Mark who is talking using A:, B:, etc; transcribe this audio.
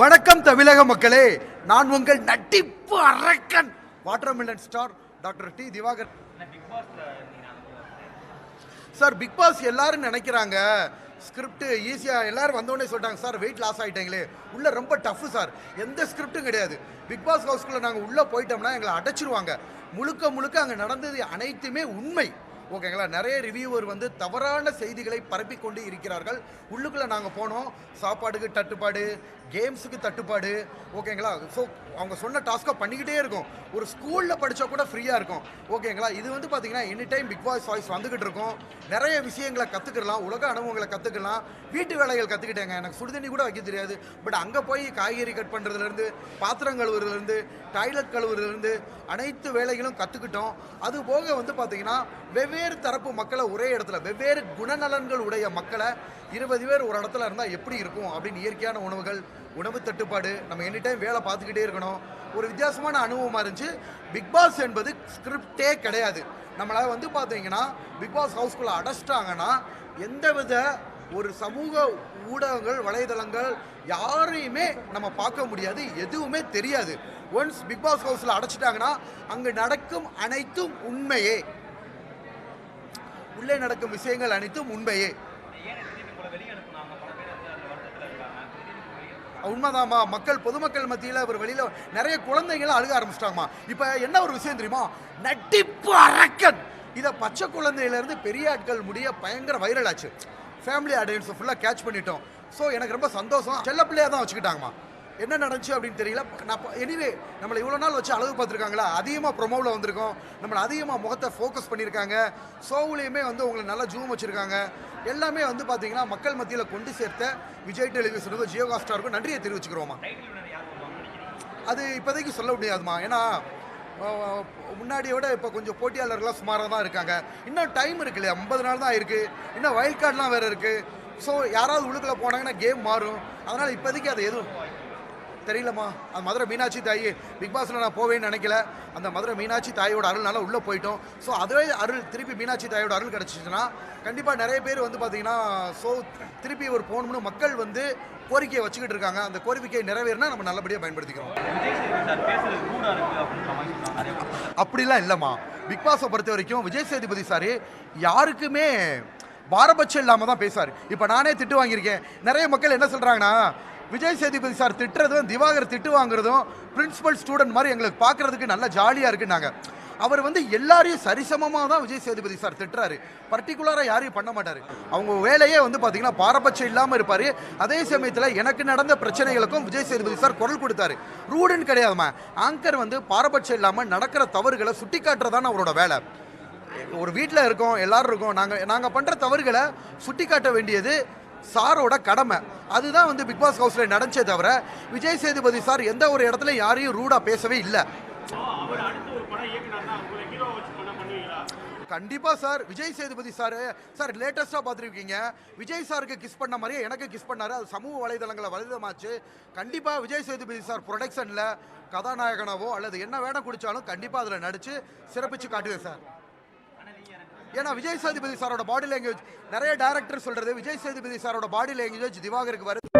A: வணக்கம் தமிழக மக்களே. நான் உங்கள் நட்டிப்பு அரக்கன் watermelon star doctor D Diwakar. Sir Bigg Boss எல்லாரும் நினைக்கிறாங்க. ஸ்கிரிப்ட் ஈஸியாக எல்லாரும் வந்தோடனே சொல்லிட்டாங்க. சார் வெயிட் லாஸ் ஆகிட்டீங்களே உள்ளே ரொம்ப டஃப் சார். எந்த ஸ்கிரிப்டும் கிடையாது. பிக் பாஸ் ஹவுஸ்குள்ளே நாங்கள் உள்ளே போயிட்டோம்னா எங்களை அடைச்சிருவாங்க. முழுக்க முழுக்க அங்கே நடந்தது அனைத்துமே உண்மை. ஓகேங்களா? நிறைய ரிவ்யூவர் வந்து தவறான செய்திகளை பரப்பி கொண்டு இருக்கிறார்கள். உள்ளுக்குள்ளே நாங்கள் போனோம். சாப்பாடுக்கு தட்டுப்பாடு கேம்ஸுக்கு தட்டுப்பாடு ஓகேங்களா? ஸோ அவங்க சொன்ன டாஸ்க்காக பண்ணிக்கிட்டே இருக்கும். ஒரு ஸ்கூலில் படித்தா கூட ஃப்ரீயாக இருக்கும். ஓகேங்களா? இது வந்து பார்த்தீங்கன்னா any time Bigg Boss voice வந்துக்கிட்டு இருக்கும். நிறைய விஷயங்களை கற்றுக்கலாம் உலக அனுபவங்களை கற்றுக்கலாம் வீட்டு வேலைகள் கற்றுக்கிட்டேங்க எனக்கு சுடுதண்ணி கூட வைக்க தெரியாது. பட் அங்கே போய் காய்கறி கட் பண்ணுறதுலேருந்து பாத்திரம் கழுவுறதுலேருந்து டாய்லெட் கழுவுறதுலேருந்து அனைத்து வேலைகளும் கற்றுக்கிட்டோம் அது போக வந்து பார்த்திங்கன்னா வெவ்வேறு வெவ்வேறு தரப்பு மக்களை ஒரே இடத்துல வெவ்வேறு குணநலன்கள் உடைய மக்களை இருபது பேர் ஒரு இடத்துல இருந்தால் எப்படி இருக்கும் அப்படின்னு இயற்கையான உணவுகள் உணவு தட்டுப்பாடு நம்ம எனி டைம் வேலை பார்த்துக்கிட்டே இருக்கணும். ஒரு வித்தியாசமான அனுபவமாக இருந்துச்சு. பிக் பாஸ் என்பது ஸ்கிரிப்டே கிடையாது. நம்மளை வந்து பார்த்தீங்கன்னா பிக் பாஸ் ஹவுஸ்குள்ளே அடைச்சிட்டாங்கன்னா எந்தவித ஒரு சமூக ஊடகங்கள் வலைதளங்கள் யாரையுமே நம்ம பார்க்க முடியாது எதுவுமே தெரியாது. ஒன்ஸ் பிக் பாஸ் ஹவுஸில் அடைச்சிட்டாங்கன்னா அங்கே நடக்கும் அனைத்தும் உண்மையே. உள்ளே நடக்கும் விஷயங்கள் அனைத்தும் உண்மையே. உண்மைதாம்மா. மக்கள் பொதுமக்கள் மத்தியில் அவர் வெளியில் நிறைய குழந்தைங்களாம் அழுக ஆரம்பிச்சிட்டாங்கம்மா. இப்போ என்ன ஒரு விஷயம் தெரியுமா? நட்டிப்பு அரக்கன். இதை பச்சை குழந்தையிலேருந்து பெரிய ஆட்கள் முடிய பயங்கர வைரல் ஆச்சு. ஃபேமிலி ஆடியன்ஸை ஃபுல்லாக கேட்ச் பண்ணிட்டோம். ஸோ எனக்கு ரொம்ப சந்தோஷம். செல்ல பிள்ளையாக தான் வச்சுக்கிட்டாங்கம்மா. என்ன நடந்துச்சு அப்படின்னு தெரியல. நான் எனிவே நம்மளை இவ்வளோ நாள் வச்சு அழகு பார்த்துருக்காங்களா? அதிகமாக ப்ரொமோவில் வந்திருக்கோம். நம்மளை அதிகமாக முகத்தை ஃபோக்கஸ் பண்ணியிருக்காங்க. ஷோவுலேயுமே வந்து உங்களை நல்லா ஜூம் வச்சுருக்காங்க. எல்லாமே வந்து பார்த்தீங்கன்னா மக்கள் மத்தியில் கொண்டு சேர்த்த விஜய் டெலிவிஷனுக்கும் ஜியோகாஸ்டாருக்கும் நன்றியை தெரிவிச்சுக்கிறோமா அது இப்போதைக்கு சொல்ல முடியாதுமா ஏன்னா முன்னாடியோட இப்போ கொஞ்சம் போட்டியாளர்கள்லாம் சுமாராக தான் இருக்காங்க. இன்னும் டைம் இருக்கு இல்லையா? ஐம்பது நாள் தான் இருக்குது இன்னும் வைல்ட் கார்டெலாம் வேறு இருக்குது ஸோ யாராவது உள்ளுக்குள்ள போனாங்கன்னா கேம் மாறும். அதனால் இப்போதைக்கு அது எதுவும் தெரியலம்மா. அந்த மதுரை மீனாட்சி தாய் பிக் பாஸில் நான் போவேன்னு நினைக்கல. அந்த மதுரை மீனாட்சி தாயோட அருள்னால உள்ளே போயிட்டோம். ஸோ அதுவே அருள் திருப்பி மீனாட்சி தாயோட அருள் கிடச்சிச்சுன்னா கண்டிப்பாக நிறைய பேர் வந்து பார்த்தீங்கன்னா ஸோ திருப்பி ஒரு போகணும்னு மக்கள் வந்து கோரிக்கையை வச்சுக்கிட்டு இருக்காங்க. அந்த கோரிக்கையை நிறைவேறினா நம்ம நல்லபடியாக பயன்படுத்திக்கிறோம். அப்படிலாம் இல்லைம்மா. பிக் பாஸை பொறுத்த வரைக்கும் விஜய் சேதுபதி சார் யாருக்குமே பாரபட்சம் இல்லாமல் தான் பேசுவார் இப்போ நானே திட்டு வாங்கியிருக்கேன். நிறைய மக்கள் என்ன சொல்கிறாங்கன்னா விஜய் சேதுபதி சார் திட்டுறதும் திவாகர் திட்டு வாங்குறதும் பிரின்சிபல் ஸ்டூடெண்ட் மாதிரி எங்களுக்கு பார்க்குறதுக்கு நல்ல ஜாலியாக இருக்குன்னாங்க. அவர் வந்து எல்லாரையும் சரிசமமாக தான் விஜய் சேதுபதி சார் திட்டுறாரு. பர்டிகுலராக யாரையும் பண்ண மாட்டார். அவங்க வேலையே வந்து பார்த்தீங்கன்னா பாரபட்சம் இல்லாமல் இருப்பார். அதே சமயத்தில் எனக்கு நடந்த பிரச்சனைகளுக்கும் விஜய் சேதுபதி சார் குரல் கொடுத்தாரு. ரூடுன்னு கிடையாதுமா ஆங்கர் வந்து பாரபட்சம் இல்லாமல் நடக்கிற தவறுகளை சுட்டி காட்டுறதான அவரோட வேலை. ஒரு வீட்டில் இருக்கோம் எல்லாரும் இருக்கோம். நாங்கள் நாங்கள் பண்ணுற தவறுகளை சுட்டி காட்ட வேண்டியது சாரோட கடமை. அதுதான் வந்து பிக் பாஸ் ஹவுஸில் நடந்தே தவிர விஜய் சேதுபதி சார் எந்த ஒரு இடத்துல யாரையும் ரூடாக பேசவே இல்லை. கண்டிப்பாக sir Vijay Sethupathi sir sir லேட்டஸ்ட்டாக பார்த்துருக்கீங்க. விஜய் சாருக்கு கிஸ் பண்ண மாதிரியே எனக்கு கிஸ் பண்ணார். அது சமூக வலைதளங்களை வலைதளமாச்சு. கண்டிப்பாக விஜய் சேதுபதி சார் ப்ரொடக்ஷனில் கதாநாயகனாவோ அல்லது என்ன வேடம் குடித்தாலும் கண்டிப்பாக அதில் நடித்து சிறப்பிச்சு காட்டுவேன் சார். ஏன்னா விஜய் சேதுபதி சாரோட பாடி லாங்குவேஜ் நிறைய டேரக்டர் சொல்றது விஜய் சேதுபதி சாரோட பாடி லாங்குவேஜ் திவாகருக்கு வருது.